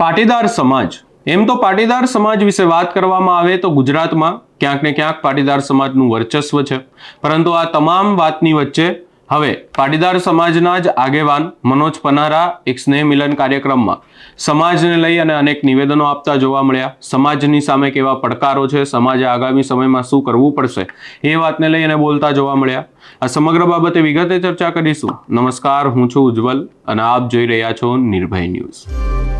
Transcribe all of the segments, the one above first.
પાટીદાર સમાજ. એમ તો પાટીદાર સમાજ વિશે વાત કરવામાં આવે તો ગુજરાતમાં ક્યાંક ને ક્યાંક પાટીદાર સમાજનું વર્ચસ્વ છે. પરંતુ આ તમામ વાતની વચ્ચે હવે પાટીદાર સમાજના જ આગેવાન મનોજ પનારા એક સ્નેહ મિલન કાર્યક્રમમાં સમાજને લઈ અને અનેક નિવેદનો આપતા જોવા મળ્યા. સમાજની સામે કેવા પડકારો છે, સમાજે આગામી સમયમાં શું કરવું પડશે એ વાતને લઈ અને બોલતા જોવા મળ્યા. આ સમગ્ર બાબતે વિગતે ચર્ચા કરીશું. નમસ્કાર, હું છું ઉજ્જવલ અને આપ જોઈ રહ્યા છો નિર્ભય ન્યૂઝ.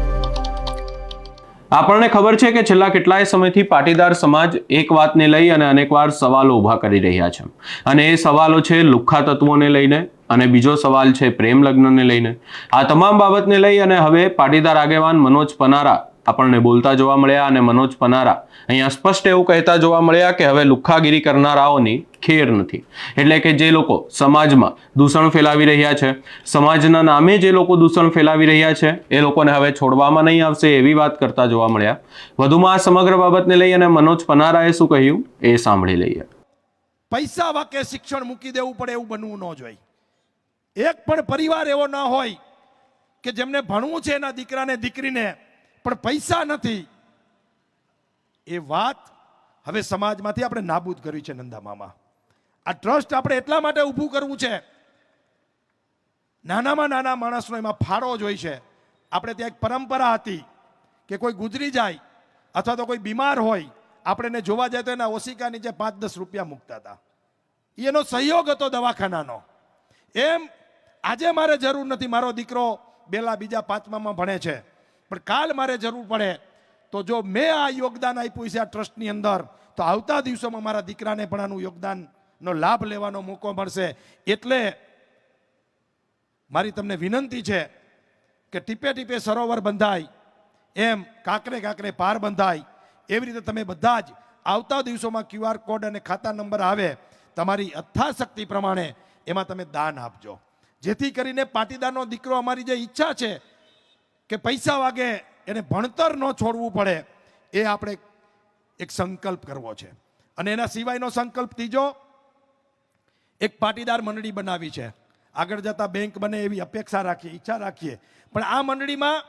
આપણને ખબર છે કે છેલ્લા કેટલાય સમયથી પાટીદાર સમાજ એક વાતને લઈ અને અનેકવાર સવાલો ઊભા કરી રહ્યા છે. અને એ સવાલો છે લુખ્ખા તત્વોને લઈને અને બીજો સવાલ છે પ્રેમ લગ્નને લઈને. આ તમામ બાબતને લઈ અને હવે પાટીદાર આગેવાન મનોજ પનારા આપણને બોલતા જોવા મળ્યા અને મનોજ પનારા અહીંયા સ્પષ્ટ એવું કહેતા જોવા મળ્યા કે હવે લુખ્ખાગીરી કરનારાઓની ખેર નથી. એટલે કે જે લોકો સમાજમાં દૂષણ ફેલાવી રહ્યા છે, સમાજના નામે જે લોકો દૂષણ ફેલાવી રહ્યા છે, એ લોકોને હવે છોડવામાં નહીં આવશે એવી વાત કરતા જોવા મળ્યા. વધુમાં આ સમગ્ર બાબતને લઈ અને મનોજ પનારાએ શું કહ્યું એ સાંભળી લઈએ. પૈસા વાકે શિક્ષણ મૂકી દેવું પડે એવું બનવું ન જોઈએ. એક પણ પરિવાર એવો ન હોય કે જેમને ભણવું છે એના દીકરાને, દીકરીને પણ પૈસા નથી. એ વાત હવે સમાજમાંથી આપણે નાબૂદ કરવી છે, નંદા મામા. આ ટ્રસ્ટ આપણે એટલા માટે ઊભું કરવું છે. નાનામાં નાના માણસનો એમાં ફાળો જ હોય છે. આપણે ત્યાં એક પરંપરા હતી કે કોઈ ગુજરી જાય અથવા તો કોઈ બીમાર હોય, આપણે એને જોવા જાય તો એના ઓશિકા નીચે પાંચ દસ રૂપિયા મૂકતા હતા. એનો સહયોગ હતો દવાખાનાનો. એમ આજે મારે જરૂર નથી, મારો દીકરો બેલા બીજા પાંચમામાં ભણે છે. પણ કાલ મારે જરૂર પડે. તો જો મેં આ યોગદાન આપ્યું છે આ ટ્રસ્ટની અંદર, તો આવતા દિવસોમાં મારા દીકરાને પણ આનું યોગદાનનો લાભ લેવાનો મોકો મળશે. એટલે મારી તમને વિનંતી છે કે ટીપે ટીપે સરોવર બંધાય, એમ કાંકરે કાંકરે પાર બંધાય. એવી રીતે તમે બધા જ આવતા દિવસોમાં ક્યુઆર કોડ અને ખાતા નંબર આવે, તમારી અથાશક્તિ પ્રમાણે એમાં તમે દાન આપજો. જેથી કરીને પાટીદારનો દીકરો અમારી જે ઈચ્છા છે કે પૈસા વાગે એને ભણતર ન છોડવું પડે, એ આપણે એક સંકલ્પ કરવો છે. અને એના સિવાયનો સંકલ્પ ત્રીજો, એક પાટીદાર મંડળી બનાવી છે. આગળ જતા બેંક બને એવી અપેક્ષા રાખીએ, ઈચ્છા રાખીએ. પણ આ મંડળીમાં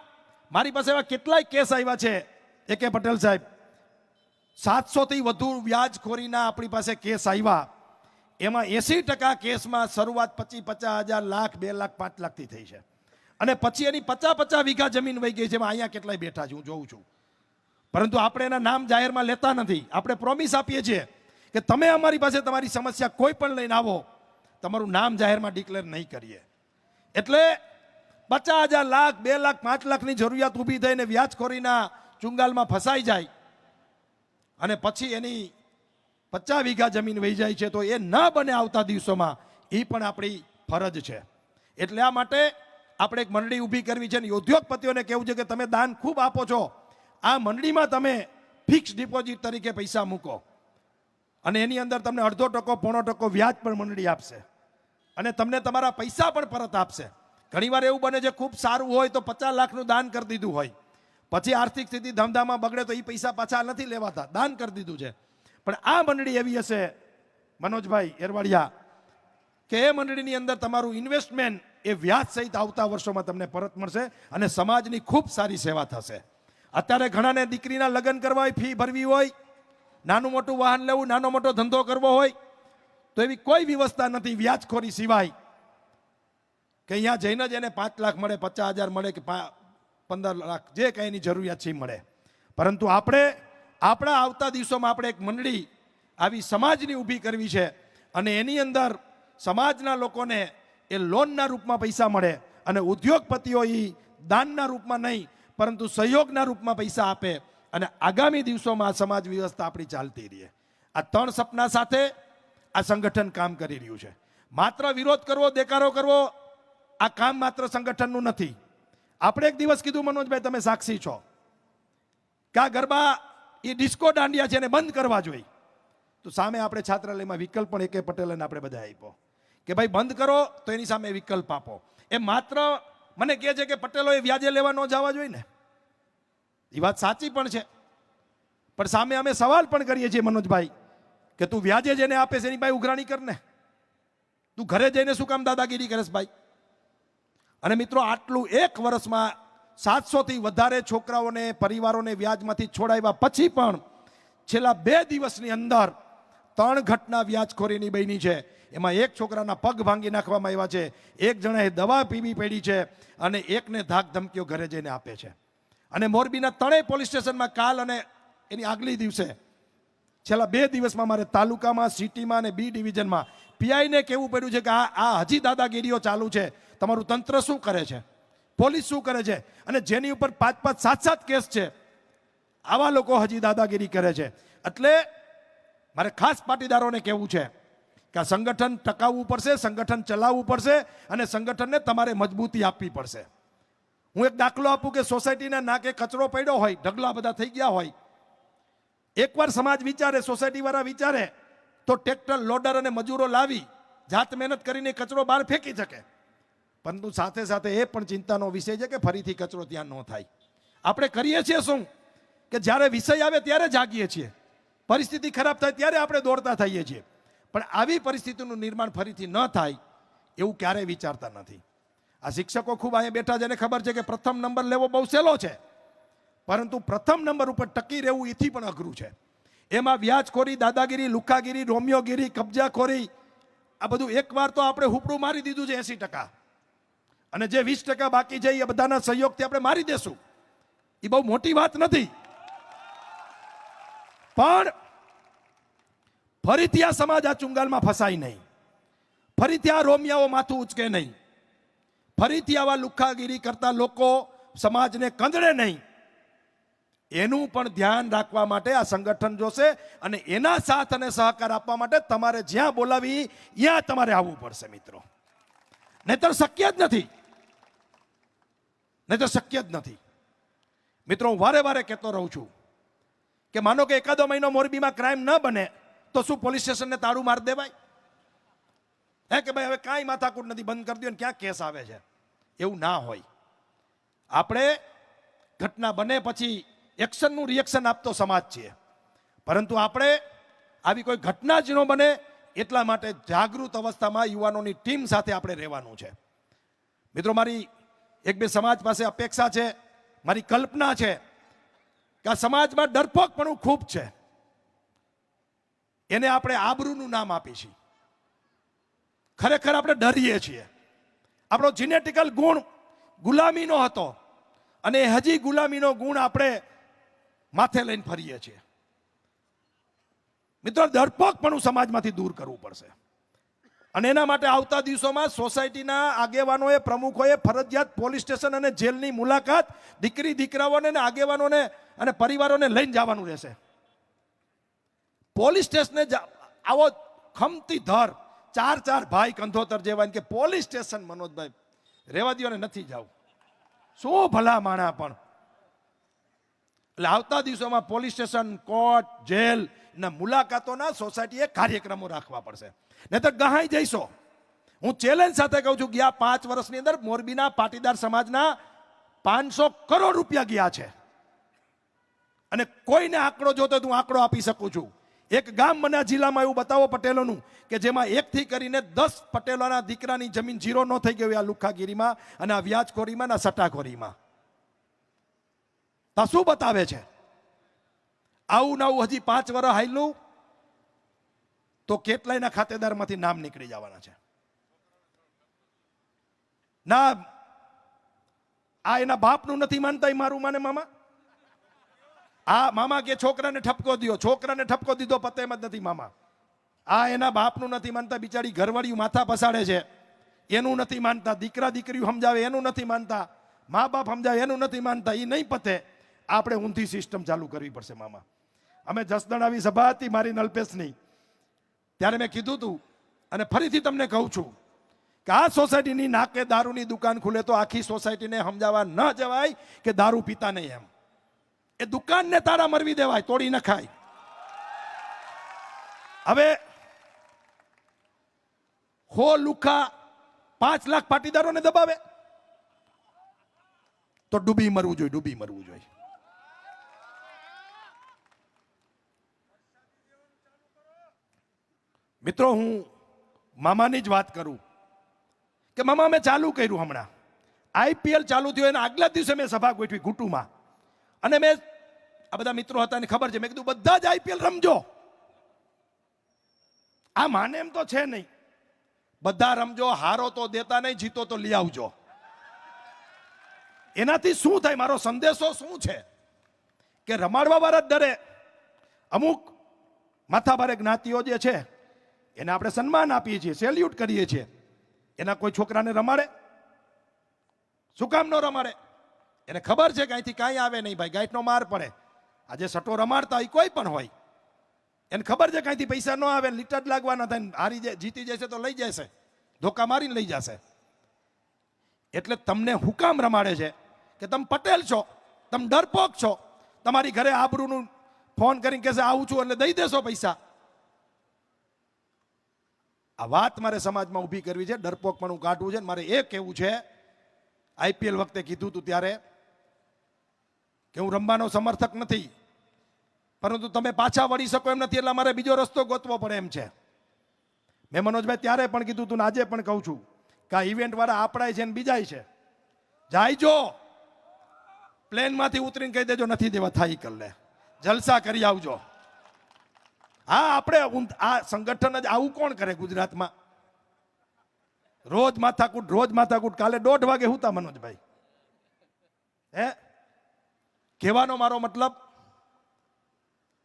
મારી પાસે એવા કેટલાય કેસ આવ્યા છે. એ કે પટેલ સાહેબ, સાતસોથી વધુ વ્યાજખોરીના આપણી પાસે કેસ આવ્યા. એમાં એસી ટકા કેસમાં શરૂઆત પચીસ પચાસ હજાર લાખ, બે લાખ, પાંચ લાખથી થઈ છે. અને પછી એની પચાસ પચાસ વીઘા જમીન વહી ગઈ છે અહીંયા કેટલાય બેઠા છે, હું જોઉં છું. પરંતુ આપણે એના નામ જાહેરમાં લેતા નથી. આપણે પ્રોમિસ આપીએ છીએ કે તમે અમારી પાસે તમારી સમસ્યા કોઈ પણ લઈને આવો, તમારું નામ જાહેરમાં ડિક્લેર નહીં કરીએ. એટલે પચાસ હજાર લાખ, બે લાખ, પાંચ લાખની જરૂરિયાત ઊભી થઈને વ્યાજખોરીના ચુંગાલમાં ફસાઈ જાય અને પછી એની પચાસ વીઘા જમીન વહી જાય છે, તો એ ન બને આવતા દિવસોમાં એ પણ આપણી ફરજ છે. એટલે આ માટે આપણે એક મંડળી ઊભી કરવી છે અને ઉદ્યોગપતિઓને કહેવું છે કે તમે દાન ખૂબ આપો છો. આ મંડળીમાં તમે ફિક્સ ડિપોઝિટ તરીકે પૈસા મૂકો. અને એની અંદર તમને અડધો ટકો, પોણો ટકો વ્યાજ પણ મંડળી આપશે. અને તમને તમારા પૈસા પણ પરત આપશે. ઘણીવાર એવું બને છે, ખૂબ સારું હોય તો પચાસ લાખનું દાન કરી દીધું હોય. પછી આર્થિક સ્થિતિ ધમધામાં બગડે તો એ પૈસા પાછા નથી લેવાતા. દાન કરી દીધું છે. પણ આ મંડળી એવી હશે, મનોજભાઈ એરવાડિયા, કે એ મંડળીની અંદર તમારું ઇન્વેસ્ટમેન્ટ એ વ્યાજ સહિત આવતા વર્ષોમાં તમને પરત મળશે અને સમાજની ખૂબ સારી સેવા થશે. અત્યારે ઘણાને દીકરીના લગ્ન કરવા હોય ફી ભરવી હોય, નાનું મોટું વાહન લેવું, નાનો મોટો ધંધો કરવો હોય, તો એવી કોઈ વ્યવસ્થા નથી વ્યાજખોરી સિવાય કે અહીંયા જઈને જ એને પાંચ લાખ મળે, પચાસ હજાર મળે કે પંદર લાખ જે કંઈ એની જરૂરિયાત છે મળે. પરંતુ આપણે, આપણા આવતા દિવસોમાં આપણે એક મંડળી આવી સમાજની ઊભી કરવી છે અને એની અંદર સમાજના લોકોને એ લોનના રૂપમાં પૈસા મળે અને ઉદ્યોગપતિઓ એ દાનના રૂપમાં નહીં, પરંતુ સહયોગના રૂપમાં પૈસા આપે. અને આગામી દિવસોમાં સમાજ વ્યવસ્થા આપણી ચાલતી રહે. આ ત્રણ સપના સાથે આ સંગઠન કામ કરી રહ્યું છે. માત્ર વિરોધ કરવો, દેકારો કરવો, આ કામ માત્ર સંગઠનનું નથી. આપણે એક દિવસ કીધું, મનોજભાઈ, તમે સાક્ષી છો. કે આ ગરબા એ ડિસ્કો દાંડિયા છે એને બંધ કરવા જોઈએ. તો સામે આપણે છાત્રાલયમાં વિકલ્પ પણ એકે પટેલ અને આપણે બધા આપ્યો. કે ભાઈ બંધ કરો, તો એની સામે વિકલ્પ આપો. એ માત્ર મને કહે છે કે પટેલો એ વ્યાજે લેવા ન જવા જોઈએ ને. એ વાત સાચી પણ છે. પણ સામે અમે સવાલ પણ કરીએ છીએ, મનોજભાઈ, કે તું વ્યાજે જેને આપે છે, એની ભાઈ ઉઘરાણી કર ને. તું ઘરે જઈને શું કામ દાદાગીરી કરેશ ભાઈ? અને મિત્રો, આટલું એક વર્ષમાં સાતસોથી વધારે છોકરાઓને, પરિવારોને વ્યાજમાંથી છોડાવ્યા પછી પણ છેલ્લા બે દિવસની અંદર ત્રણ ઘટના વ્યાજખોરીની બની છે. એમાં એક છોકરાના પગ ભાંગી નાખવામાં આવ્યા છે. એક જણાએ દવા પીવી પડી છે અને એકને ધાક ધમકીઓ ઘરે જઈને આપે છે. અને મોરબીના ત્રણેય પોલીસ સ્ટેશનમાં કાલ અને એની આગલી દિવસે, છેલ્લા બે દિવસમાં મારે તાલુકામાં, સિટીમાં અને બી ડિવિઝનમાં પીઆઈને કહેવું પડ્યું છે કે આ આ હજી દાદાગીરીઓ ચાલુ છે. તમારું તંત્ર શું કરે છે? પોલીસ શું કરે છે? અને જેની ઉપર પાંચ પાંચ સાત સાત કેસ છે. આવા લોકો હજી દાદાગીરી કરે છે. એટલે મારે ખાસ પાટીદારોને કહેવું છે કે આ સંગઠન ટકાવવું પડશે, સંગઠન ચલાવવું પડશે અને સંગઠનને તમારે મજબૂતી આપવી પડશે. હું એક દાખલો આપું કે સોસાયટીના નાકે કચરો પડ્યો હોય, ઢગલા બધા થઈ ગયા હોય. એકવાર સમાજ વિચારે, સોસાયટીવાળા વિચારે, તો ટ્રેક્ટર, લોડર અને મજૂરો લાવી, જાત મહેનત કરીને કચરો બહાર ફેંકી શકે. પરંતુ સાથે સાથે એ પણ ચિંતાનો વિષય છે કે ફરીથી કચરો ત્યાં ન થાય. આપણે કરીએ છીએ શું? કે જ્યારે વિષય આવે ત્યારે જાગીએ છીએ. પરિસ્થિતિ ખરાબ થાય ત્યારે આપણે દોડતા થઈએ છીએ. પણ આવી પરિસ્થિતિનું નિર્માણ ફરીથી ન થાય એવું ક્યારેય વિચારતા નથી. આ શિક્ષકો ખૂબ અહીંયા બેઠા છે એને ખબર છે કે પ્રથમ નંબર લેવો બહુ સહેલો છે. પરંતુ પ્રથમ નંબર ઉપર ટકી રહેવું એથી પણ અઘરું છે. એમાં વ્યાજખોરી, દાદાગીરી, લુખાગીરી, રોમિયોગીરી, કબજાખોરી, આ બધું એકવાર તો આપણે હુપડું મારી દીધું છે એસી ટકા. અને જે વીસ ટકા બાકી છે એ બધાના સહયોગથી આપણે મારી દેશું. એ બહુ મોટી વાત નથી. પણ ફરીથી આ સમાજ આ ચુંગાલમાં ફસાય નહીં. ફરીથી આ રોમિયાઓ માથું ઉચકે નહીં. ફરીથી આવા લુખ્ખાગીરી કરતા લોકો સમાજને કંદડે નહીં. એનું પણ ધ્યાન રાખવા માટે આ સંગઠન જોશે અને એના સાથ અને સહકાર આપવા માટે તમારે જ્યાં બોલાવી ત્યાં તમારે આવવું પડશે મિત્રો. નહીતર શક્ય જ નથી. નહીતર શક્ય જ નથી. મિત્રો હું વારે વારે કહેતો રહું છું. કે માનો કે એકાદો મહિનો મોરબીમાં ક્રાઇમ ન બને, તો શું પોલીસ સ્ટેશનને તાળું માર દેવાય? હે કે ભાઈ, હવે કાંઈ માથાકૂટ નથી, બંધ કરી દો ને ક્યાં કેસ આવે છે? એવું ના હોય. આપણે ઘટના બને પછી એક્શનનું રિએક્શન આપતો સમાજ છીએ. પરંતુ આપણે આવી કોઈ ઘટના જ ન બને એટલા માટે જાગૃત અવસ્થામાં યુવાનોની ટીમ સાથે આપણે રહેવાનું છે. મિત્રો, મારી એક બે સમાજ પાસે અપેક્ષા છે, મારી કલ્પના છે કે આ સમાજમાં ડરપોકપણું ખૂબ છે. એને આપણે આબરૂનું નામ આપીએ છીએ. ખરેખર આપણે ડરીએ છીએ. આપણો જીનેટિકલ ગુણ ગુલામીનો હતો અને હજી ગુલામીનો ગુણ આપણે માથે લઈને ફરીએ છીએ. મિત્રો, ડરપોકપણું સમાજમાંથી દૂર કરવું પડશે. અને એના માટે આવતા દિવસોમાં સોસાયટીના આગેવાનોએ, પ્રમુખોએ ફરજિયાત પોલીસ સ્ટેશન અને જેલની મુલાકાત, દીકરી, દીકરાઓને આગેવાનોને અને પરિવારોને લઈને જવાનું રહેશે. પોલીસ સ્ટેશને આવો ખમતી ધર, ચાર ચાર ભાઈ કંધોતર જેવા કે પોલીસ સ્ટેશન મનોજભાઈ રેવા દો નથી જવું શું ભલા માણા પણ. એટલે આવતા દિવસોમાં પોલીસ સ્ટેશન, કોર્ટ, જેલ ના મુલાકાતોના સોસાયટીએ કાર્યક્રમો રાખવા પડશે. નહીં તો ગહાઈ જઈશો. હું ચેલેન્જ સાથે કહું છું, ગયા પાંચ વર્ષની અંદર મોરબીના પાટીદાર સમાજના પાંચસો કરોડ રૂપિયા ગયા છે. અને કોઈને આંકડો જોતો હું આંકડો આપી શકું છું. એક ગામ મને જિલ્લામાં એવું બતાવો પટેલોનું કે જેમાં એકથી કરીને દસ પટેલોના દીકરાની જમીન જીરો ન થઈ ગઈ આ લુખાગીરીમાં અને આ વ્યાજખોરીમાં અને સટ્ટાખોરીમાં તો શું બતાવે છે? આવું નવું હજી પાંચ વર્ષ હાઈલું તો કેટલાયના ખાતેદારમાંથી નામ નીકળી જવાના છે? ના, આ એના બાપનું નથી માનતા એ મારું માને મામા? આ મામા કે છોકરાને ઠપકો દ્યો, છોકરાને ઠપકો દીધો, પતે એમ જ નથી મામા. આ એના બાપનું નથી માનતા, બિચારી ઘરવાળીયું માથા પસાડે છે. એનું નથી માનતા, દીકરા દીકરીઓ સમજાવે, એનું નથી માનતા, મા બાપ સમજાવે, એનું નથી માનતા એ નહીં પતે. આપણે ઊંધી સિસ્ટમ ચાલુ કરવી પડશે મામા. અમે જસદણ આવી સભા હતી મારી નલ્પેશની. ત્યારે મેં કીધું હતું અને ફરીથી તમને કહું છું કે આ સોસાયટીની નાકે દારૂની દુકાન ખુલે તો આખી સોસાયટીને સમજાવવા ન જવાય કે દારૂ પીતા નહીં એમ. એ દુકાનને તારા મરવી દેવાય, તોડી નખાય. હવે હો લુખા, પાંચ લાખ પાટીદારોને દબાવે. તો ડૂબી મરવું જોઈએ, ડૂબી મરવું જોઈએ. મિત્રો, હું મામાની જ વાત કરું. કે મામા, મેં ચાલુ કર્યું હમણાં. આઈપીએલ ચાલુ થયું, એના આગલા દિવસે મેં સભા ગોઠવી, ઘૂંટુમાં. અને મેં આ બધા મિત્રો હતા ને ખબર છે, મેં કીધું, બધા જ આઈપીએલ રમજો. આ માને એમ તો છે નહીં. બધા રમજો, હારો તો દેતા નહીં, જીતો તો લઈ આવજો. એનાથી શું થાય? મારો સંદેશો શું છે? કે રમાડવા વાળા ડરે. અમુક માથાભારે જ્ઞાતિઓ જે છે, એને આપણે સન્માન આપીએ છીએ, સેલ્યુટ કરીએ છીએ. એના કોઈ છોકરાને રમાડે? શું કામ ન રમાડે? એને ખબર છે કે અહીંથી કાંઈ આવે નહીં ભાઈ, ગાંઠનો માર પડે. આજે સટો રમાડતા હોય, કોઈ પણ હોય. એને ખબર છે કાંઈથી પૈસા ન આવે લીટર જ લાગવાના થાય હારી જાય, જીતી જશે તો લઈ જશે. ધોકા મારીને લઈ જશે. એટલે તમને હુકામ રમાડે છે કે તમે પટેલ છો, તમે ડરપોક છો. તમારી ઘરે આબરૂનું ફોન કરીને કહેશે, આવું છું એટલે દઈ દેશો પૈસા. આ વાત મારે સમાજમાં ઊભી કરવી છે ડરપોક પણ કાઢવું છે મારે એ કહેવું છે. આઈપીએલ વખતે કીધું હતું ત્યારે કે હું રમવાનો સમર્થક નથી. પરંતુ તમે પાછા વળી શકો એમ નથી એટલે મારે બીજો રસ્તો ગોતવો પડે એમ છે. મેં મનોજભાઈ ત્યારે પણ કીધું હતું ને આજે પણ કહું છું કે આ ઇવેન્ટવાળા આપણાય છે ને બીજાય છે. જાયજો. પ્લેનમાંથી ઉતરીને કહી દેજો, નથી દેવા, થાય કર લે. જલસા કરી આવજો. હા, આપણે આ સંગઠન જ આવું કોણ કરે ગુજરાતમાં? રોજ માથાકૂટ રોજ માથાકૂટ. કાલે દોઢ વાગે હુતા મનોજભાઈ. હે? કહેવાનો મારો મતલબ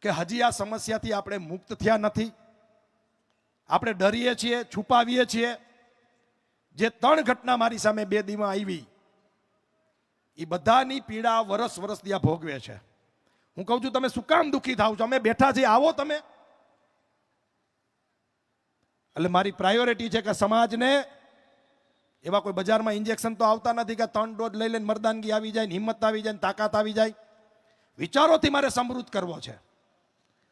કે હજી આ સમસ્યાથી આપણે મુક્ત થયા નથી. આપણે ડરીએ છીએ, છુપાવીએ છીએ. જે ત્રણ ઘટના મારી સામે બે દીમાં આવી એ બધાની પીડા વરસ વરસ ત્યાં ભોગવે છે. હું કહું છું, તમે શું કામ દુઃખી થાવ છો? અમે બેઠા છીએ, આવો તમે. એટલે મારી પ્રાયોરિટી છે કે સમાજને એવા કોઈ બજારમાં ઇન્જેક્શન તો આવતા નથી કે ત્રણ ડોઝ લઈ લઈને મરદાનગી આવી જાય હિંમત આવી જાય તાકાત આવી જાય. વિચારોથી મારે સમૃદ્ધ કરવો છે.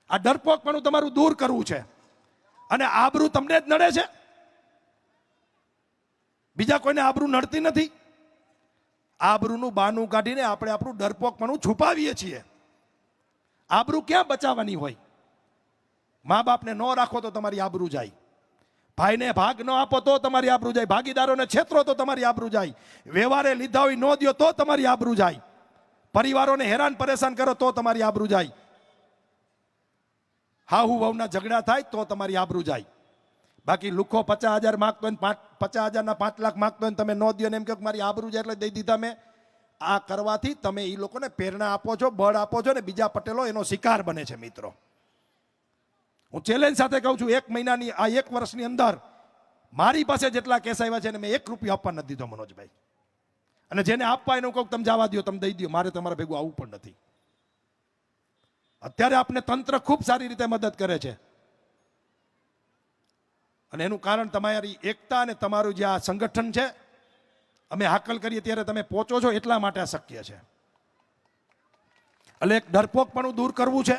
આ ડરપોકપણું તમારું દૂર કરવું છે. અને આબરૂ તમને જ નડે છે. બીજા કોઈને આબરૂ નડતી નથી. આબરૂનું બાનું કાઢીને આપણે આપણું ડરપોકપણું છુપાવીએ છીએ. આબરૂ ક્યાં બચાવવાની હોય? મા બાપને ન રાખો તો તમારી આબરૂ જાય. ભાઈને ભાગ ન આપો તો તમારી આબરૂ જાય. ભાગીદારોને છેતરો તો તમારી આબરૂ જાય. વ્યવહારે લીધા હોય ન દ્યો તો તમારી આબરૂ જાય. પરિવારોને હેરાન પરેશાન કરો તો તમારી આબરૂ જાય. હાહુ વહુના ઝઘડા થાય તો તમારી આબરૂ જાય. બાકી લુખો પચાસ હજાર માગતો હોય પાંચ પચાસ હજારના પાંચ લાખ માગતો હોય તમે ન દો ને એમ કહો મારી આબરૂ જાય એટલે દઈ દીધા મેં આ કરવાથી તમે એ લોકોને પ્રેરણા આપો છો, બળ આપો છો ને બીજા પટેલો એનો શિકાર બને છે મિત્રો. હું ચેલેન્જ સાથે કહું છું, એક મહિનાની આ એક વર્ષની અંદર મારી પાસે જેટલા કેસ આવ્યા છે ને મેં એક રૂપિયો આપવા નથી દીધો મનોજભાઈ. અને જેને આપવા એનું કહું તમે જવા દો તમે દઈ દો મારે તમારા ભેગું આવવું પણ નથી. અત્યારે આપને તંત્ર ખૂબ સારી રીતે મદદ કરે છે. અને એનું કારણ તમારી એકતા અને તમારું જે આ સંગઠન છે, અમે હાકલ કરીએ ત્યારે તમે પહોંચો છો એટલા માટે આ શક્ય છે. એટલે એક ડરપોકપણું દૂર કરવું છે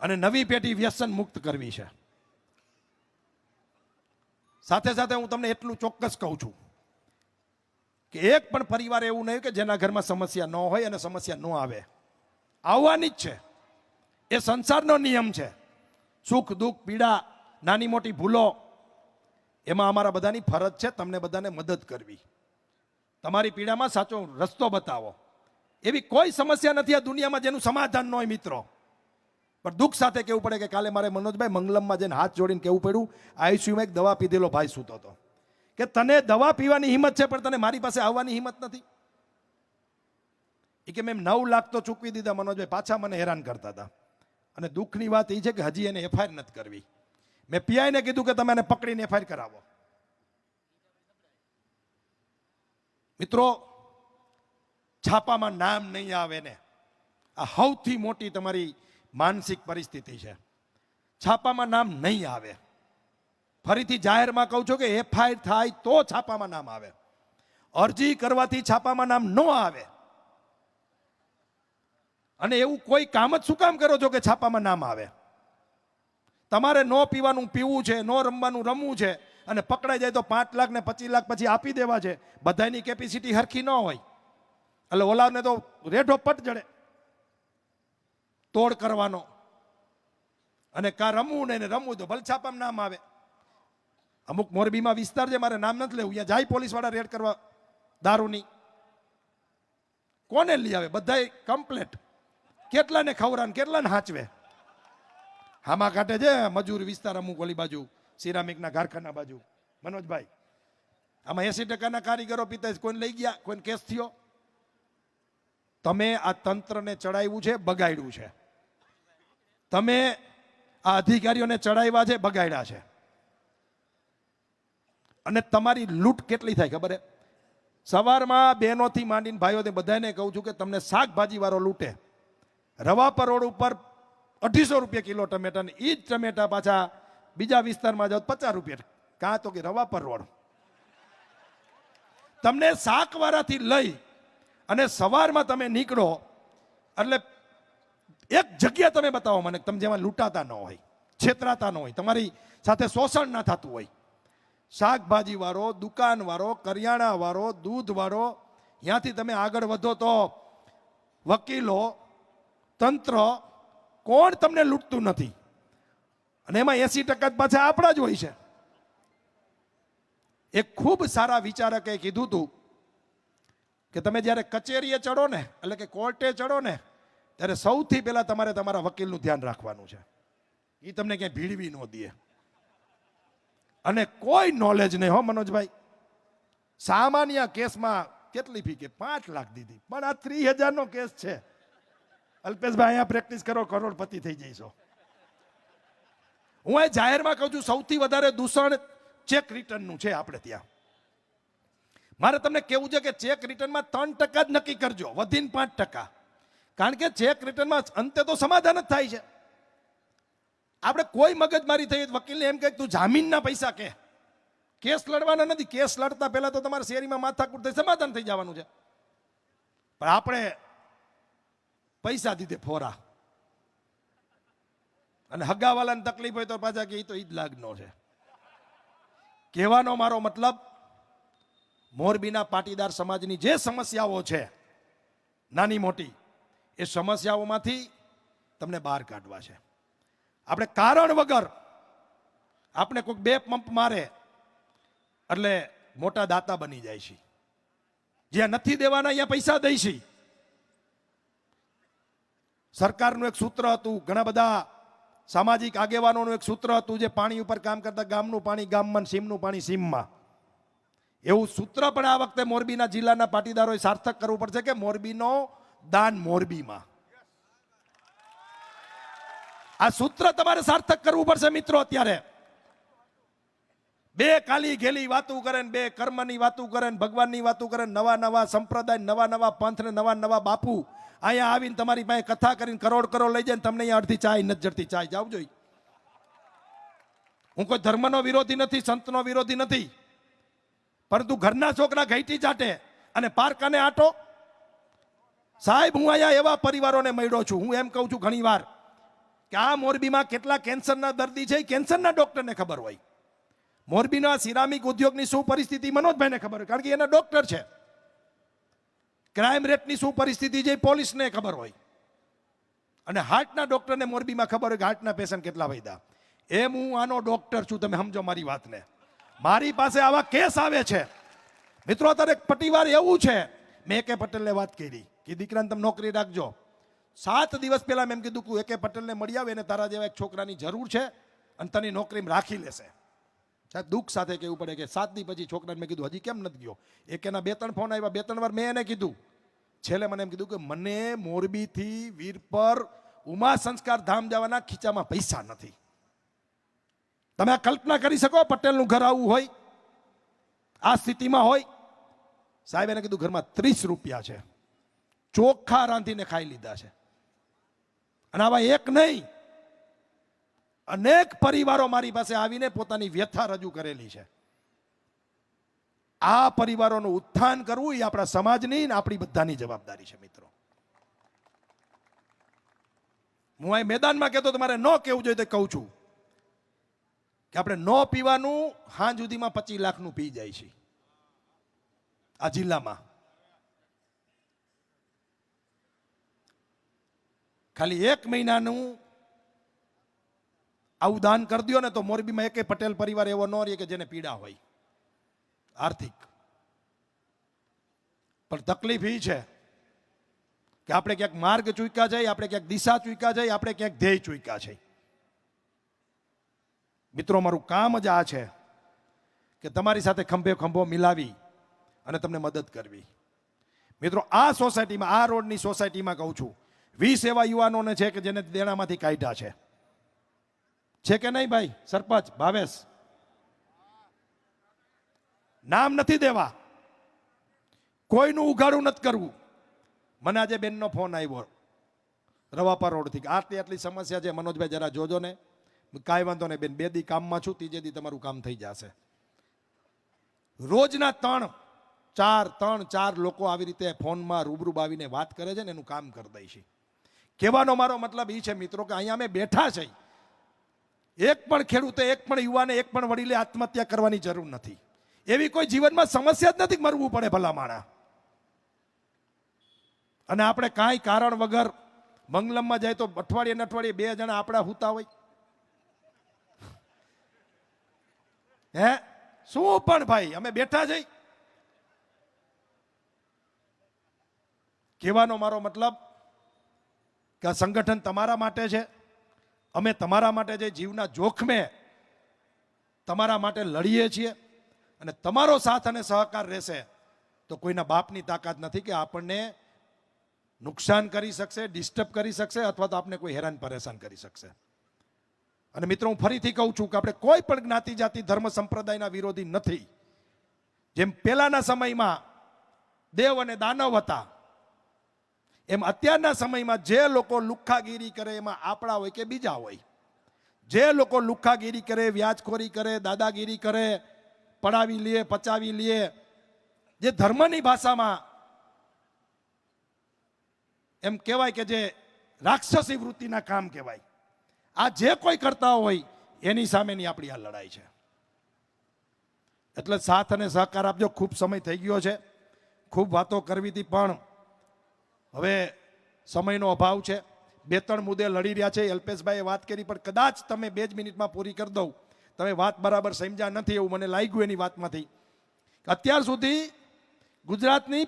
અને નવી પેઢી વ્યસન મુક્ત કરવી છે. સાથે સાથે હું તમને એટલું ચોક્કસ કહું છું. કે એક પણ પરિવાર એવું નહીં કે જેના ઘરમાં સમસ્યા ન હોય અને સમસ્યા ન આવે. આવવાની જ છે. એ સંસારનો નિયમ છે. સુખ, દુઃખ, પીડા, નાની મોટી ભૂલો, એમાં અમારા બધાની ફરજ છે તમને બધાને મદદ કરવી. તમારી પીડામાં સાચો રસ્તો બતાવો. એવી કોઈ સમસ્યા નથી આ દુનિયામાં જેનું સમાધાન ન હોય મિત્રો. પણ દુઃખ સાથે કેવું પડે કે કાલે મારે મનોજભાઈ મંગલમમાં જઈને હાથ જોડીને કેવું પડ્યું? આઈસીયુમાં એક દવા પીધેલો ભાઈ સૂતો હતો. કે તને દવા પીવાની હિંમત છે, પણ તને મારી પાસે આવવાની હિંમત નથી. એ કે મેં નવ લાખ તો ચૂકવી દીધા, મનોજભાઈ, પાછા મને હેરાન કરતા હતા. અને દુઃખની વાત એ છે કે હજી એને એફઆઈઆર નથી કરવી. મેં પીઆઈને કીધું કે તમે એને પકડીને એફઆઈઆર કરાવો. મિત્રો, છાપામાં નામ નહીં આવે ને. આ સૌથી મોટી તમારી માનસિક પરિસ્થિતિ છે. છાપામાં નામ નહીં આવે. ફરીથી જાહેરમાં કહું છું કે એફઆઈઆર થાય તો છાપામાં નામ આવે. અરજી કરવાથી છાપામાં નામ ન આવે. અને એવું કોઈ કામ જ શું કામ કરો છો કે છાપામાં નામ આવે? તમારે ન પીવાનું પીવું છે, ન રમવાનું રમવું છે, અને પકડાઈ જાય તો પાંચ લાખ ને પચીસ લાખ પછી આપી દેવા છે. બધાની કેપેસિટી હરખી ન હોય. એટલે ઓલાને તો રેઢો પટ જડે. તોડ કરવાનો. અને કા રમવું ને રમવું તો ભલે છાપામાં નામ આવે. અમુક મોરબીમાં વિસ્તાર છે, મારે નામ નથી લેવું. યા જાય પોલીસવાળા રેડ કરવા દારૂની. કોને લઈ આવે? બધાય કમ્પ્લેટ કેટલાને ખવરાન કેટલાને હાચવે? હામા કાંઠે છે, મજૂર વિસ્તાર અમુક ઓલી બાજુ, સિરામિકના કારખાના બાજુ. મનોજભાઈ, આમાં એસી ટકાના કારીગરો પિતા કોઈને લઈ ગયા? કોઈને કેસ થયો? તમે આ તંત્રને ચડાવ્યું છે, બગાડ્યું છે. તમે આ અધિકારીઓને ચડાવ્યા છે, બગાડ્યા છે. અને તમારી લૂંટ કેટલી થાય ખબર હે? સવારમાં બહેનોથી માંડીને ભાઈઓને બધાને કહું છું કે તમને શાકભાજીવાળો લૂંટે. રવા રોડ ઉપર અઢીસો રૂપિયા કિલો ટમેટા ને એ જ ટમેટા પાછા બીજા વિસ્તારમાં જાઓ પચાસ રૂપિયા. કાં તો કે રવા રોડ તમને શાકવાળાથી લઈ અને સવારમાં તમે નીકળો, એટલે એક જગ્યા તમે બતાવો મને તમે જેમાં લૂંટાતા ન હોય, છેતરાતા ન હોય, તમારી સાથે શોષણ ના થતું હોય. શાકભાજી વાળો દુકાન વાળો કરિયાણા વાળો દૂધ વાળો ત્યાંથી તમે આગળ વધો તો વકીલો, તંત્ર કોણ તમને લૂંટતું નથી? અને એમાં એસી ટકા પાછા આપણા જ હોય છે. એક ખૂબ સારા વિચારકે કીધું હતું કે તમે જ્યારે કચેરીએ ચડો ને, એટલે કે કોર્ટે ચડો ને, ત્યારે સૌથી પહેલા તમારે તમારા વકીલનું ધ્યાન રાખવાનું છે. એ તમને ક્યાંય ભીડવી ન દે. અને કોઈ નોલેજ નહીં હો મનોજભાઈ. સામાન્ય કેસમાં કેટલી ફી કે પાંચ લાખ દીધી. પણ આ ત્રીસ હજારનો કેસ છે. અલ્પેશભાઈ, અહીંયા પ્રેક્ટિસ કરો, કરોડપતિ થઈ જઈશો. હું આ જાહેરમાં કહું છું, સૌથી વધારે દૂષણ ચેક રિટર્નનું છે આપણે ત્યાં. મારે તમને કેવું છે કે ચેક રિટર્નમાં ત્રણ ટકા જ નક્કી કરજો, વધીને પાંચ ટકા. કારણ કે ચેક રિટર્નમાં અંતે તો સમાધાન જ થાય છે. આપણે કોઈ મગજમારી થઈ વકીલને એમ કહે તું જામીનના પૈસા કે કેસ લડવાના નથી. કેસ લડતા પહેલા તો તમારે શેરીમાં માથાકૂટ થઈ, સમાધાન થઈ જવાનું છે. પણ આપણે પૈસા દીધે ફોરા. અને હગાવાલાને તકલીફ હોય તો પાછા કે એ તો એ જ લાગનો છે. કહેવાનો મારો મતલબ, મોરબીના પાટીદાર સમાજની જે સમસ્યાઓ છે, નાની મોટી, એ સમસ્યાઓમાંથી તમને બહાર કાઢવા છે. આપણે કારણ વગર આપણે કોઈક બે પંપ મારે, એટલે મોટા દાતા બની જાય છે. જ્યાં નથી દેવાના, અહીંયા પૈસા દઈશી સરકારનું એક સૂત્ર હતું, ઘણા બધા સામાજિક આગેવાનોનું એક સૂત્ર હતું, જે પાણી ઉપર કામ કરતા ગામનું પાણી ગામમાં સીમનું પાણી સીમમાં. એવું સૂત્ર પણ આ વખતે મોરબીના જિલ્લાના પાટીદારોએ સાર્થક કરવું પડશે કે મોરબીનો દાન મોરબીમાં. આ સૂત્ર તમારે સાર્થક કરવું પડશે મિત્રો અત્યારે. બે કાલી ઘેલી વાતું કરે ને બે કર્મની વાતું કરે ને ભગવાનની વાતું કરે નવા નવા સંપ્રદાય, નવા નવા પંથ ને નવા નવા બાપુ અહીંયા આવીને તમારી પાસે કથા કરીને કરોડ કરોડ લઈ જાય તમને અહીંયા અડધી ચાય જડતી ચાય જાવ જોઈ હું કોઈ ધર્મનો વિરોધી નથી, સંતનો વિરોધી નથી. પરંતુ ઘરના છોકરા ઘઈટી ચાટે અને પારકાને આટો. સાહેબ, હું અહીંયા એવા પરિવારોને મળ્યો છું. હું એમ કહું છું ઘણી વાર કે આ મોરબીમાં કેટલા કેન્સરના દર્દી છે કેન્સરના ડોક્ટરને ખબર હોય. મોરબીના સિરામિક ઉદ્યોગની શું પરિસ્થિતિ મનોજભાઈને ખબર હોય, કારણ કે એના ડોક્ટર છે. ક્રાઇમ રેટની શું પરિસ્થિતિ છે પોલીસને ખબર હોય. અને હાર્ટના ડોક્ટરને મોરબીમાં ખબર હોય કે હાર્ટના પેશન્ટ કેટલા વૈદા એમ હું આનો ડોક્ટર છું, તમે સમજો મારી વાતને. મારી પાસે આવા કેસ આવે છે. મિત્રો, અત્યારે પટીવાર એવું છે, મેં કે પટેલને વાત કરી, કે દીકરાને તમે નોકરી રાખજો. સાત દિવસ પહેલાં મેં એમ કીધું કે એકે પટેલને મળી આવે ને તારા જેવા એક છોકરાની જરૂર છે અને તને નોકરીમાં રાખી લેશે. સાહેબ, દુઃખ સાથે કહેવું પડે કે સાત દી પછી છોકરાને મેં કીધું, હજી કેમ નથી ગયો? એક એના બે ત્રણ ફોન આવ્યા, બે ત્રણ વાર મેં એને કીધું. છેલ્લે મને એમ કીધું કે મને મોરબીથી વીરપર ઉમા સંસ્કાર ધામ જવાના ખીચામાં પૈસા નથી. તમે આ કલ્પના કરી શકો, પટેલનું ઘર આવું હોય, આ સ્થિતિમાં હોય. સાહેબ, એને કીધું, ઘરમાં ત્રીસ રૂપિયા છે. ચોખ્ખા રાંધીને ખાઈ લીધા છે. અને આવા એક નહીં. અનેક પરિવારો મારી પાસે આવીને પોતાની વ્યથા રજૂ કરેલી છે. આ પરિવારોનું ઉત્થાન કરવું એ આપણા સમાજની ને આપણી બધાની જવાબદારી છે, મિત્રો. હું અહીં મેદાનમાં કહેતો તમારે ન કહેવું જોઈએ તો કહું છું કે આપણે ન પીવાનું હાં સુધીમાં પચીસ લાખનું પી જાય છે. આ જિલ્લામાં. ખાલી એક મહિનાનું આવું દાન કરી દો ને તો મોરબીમાં એકે પટેલ પરિવાર એવો ન રહે કે જેને પીડા હોય. આર્થિક. પણ તકલીફ એ છે કે આપણે ક્યાંક માર્ગ ચૂક્યા જાય આપણે ક્યાંક દિશા ચૂક્યા જાય આપણે ક્યાંક ધ્યેય ચૂક્યા છે. મિત્રો, મારું કામ જ આ છે કે તમારી સાથે ખંભે ખંભો મિલાવી અને તમને મદદ કરવી. મિત્રો, આ સોસાયટીમાં, આ રોડની સોસાયટીમાં કહું છું વીસ એવા યુવાનોને છે કે જેને દેણામાંથી કાઢ્યા છે. છે કે નહીં ભાઈ? સરપંચ, ભાવેશ. નામ નથી દેવા. કોઈનું ઉઘાડું નથી કરવું. મને આજે બેનનો ફોન આવ્યો. રવાપા રોડથી આટલી આટલી સમસ્યા છે. મનોજભાઈ, જરા જોજો ને. કાંઈ વાંધો નહીં, બેન. બે દી કામમાં છું. ત્રીજે દી તમારું કામ થઈ જશે. રોજના ત્રણ, ચાર ત્રણ, ચાર લોકો આવી રીતે ફોનમાં રૂબરૂ આવીને વાત કરે છે ને, એનું કામ કરી દઈ કહેવાનો મારો મતલબ એ છે, મિત્રો, કે અહીંયા અમે બેઠા છે. એક પણ ખેડૂતે, એક પણ યુવાને, એક પણ વડીલે આત્મહત્યા કરવાની જરૂર નથી. એવી કોઈ જીવનમાં સમસ્યા જ નથી મરવું પડે ભલા માણા અને આપણે કાંઈ કારણ વગર મંગલમમાં જાય તો અઠવાડિયે અઠવાડિયે બે જણા આપણા હુતા હોય. હે? શું પણ ભાઈ, અમે બેઠા જઈ કહેવાનો મારો મતલબ કે આ સંગઠન તમારા માટે છે? અમે તમારા માટે જે જીવના જોખમે તમારા માટે લડીએ છીએ અને તમારો સાથ અને સહકાર રહેશે, તો કોઈના બાપની તાકાત નથી કે આપણને નુકસાન કરી શકશે, ડિસ્ટર્બ કરી શકશે અથવા તો આપને કોઈ હેરાન પરેશાન કરી શકશે. અને મિત્રો, હું ફરીથી કહું છું કે આપણે કોઈ પણ જ્ઞાતિ, જાતિ, ધર્મ, સંપ્રદાયના વિરોધી નથી. જેમ પહેલાના સમયમાં દેવ અને દાનવ હતા એમ અત્યારના સમયમાં જે લોકો લુખ્ખાગીરી કરે, એમાં આપણા હોય કે બીજા હોય. જે લોકો લુખ્ખાગીરી કરે, વ્યાજખોરી કરે, દાદાગીરી કરે, પડાવી લે, પચાવી લે, જે ધર્મની ભાષામાં એમ કહેવાય કે જે રાક્ષસી વૃત્તિના કામ કહેવાય. આ જે કોઈ કરતા હોય, એની સામેની આપણી આ લડાઈ છે. એટલે સાથ અને સહકાર આપજો. ખૂબ સમય થઈ ગયો છે. ખૂબ વાતો કરવી હતી પણ હવે સમયનો અભાવ છે. બે ત્રણ મુદ્દે લડી રહ્યા છે. અલ્પેશભાઈએ વાત કરી, પણ કદાચ તમે બે જ મિનિટમાં પૂરી કરી દઉં. તમે વાત બરાબર સમજ્યા નથી એવું મને લાગ્યું એની વાતમાંથી. અત્યાર સુધી ગુજરાતની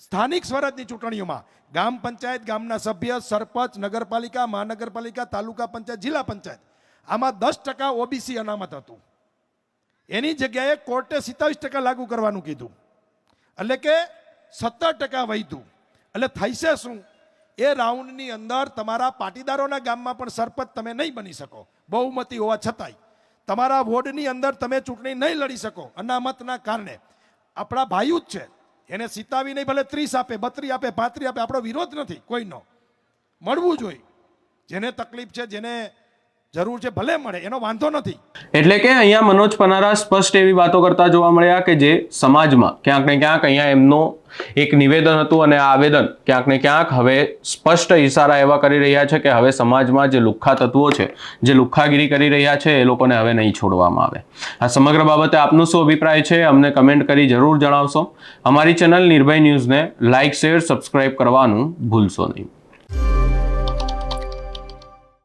સ્થાનિક સ્વરાજની ચૂંટણીઓમાં ગામ પંચાયત, ગામના સભ્ય, સરપંચ, નગરપાલિકા, મહાનગરપાલિકા, તાલુકા પંચાયત, જિલ્લા પંચાયત, આમાં દસ ટકા ઓબીસી અનામત હતું. એની જગ્યાએ કોર્ટે સિત્તાવીસ ટકા લાગુ કરવાનું કીધું. એટલે કે સત્તર ટકા વધ્યું એટલે થઈશે શું? એ રાઉન્ડની અંદર તમારા પાટીદારોના ગામમાં પણ સરપંચ તમે નહીં બની શકો. બહુમતી હોવા છતાંય. તમારા વોર્ડની અંદર તમે ચૂંટણી નહીં લડી શકો, અનામતના કારણે. આપણા ભાઈઓ જ છે. એને સીતાવી નહીં ભલે ત્રીસ આપે, બત્રી આપે, પાંત્રી આપે, આપણો વિરોધ નથી, કોઈનો. મળવું જોઈએ. જેને તકલીફ છે, જેને જરૂર છે, ભલે મળે, એનો વાંધો નથી. એટલે કે અહીંયા મનોજ પનારા સ્પષ્ટ એવી વાતો કરતા જોવા મળ્યા કે જે સમાજમાં ક્યાંક ને ક્યાંક અહીંયા એમનો એક નિવેદન હતું અને આ આવેદન ક્યાંક ને ક્યાંક હવે સ્પષ્ટ ઇશારા એવા કરી રહ્યા છે કે હવે સમાજમાં જે લુખ્ખા તત્વો છે, જે લુખ્ખાગીરી કરી રહ્યા છે, એ લોકોને હવે નહીં છોડવામાં આવે. આ સમગ્ર બાબતે આપનો શું અભિપ્રાય છે, અમને કમેન્ટ કરી જરૂર જણાવશો. અમારી ચેનલ નિર્ભય ન્યૂઝને લાઇક શેર, સબસ્ક્રાઇબ કરવાનું ભૂલશો નહીં.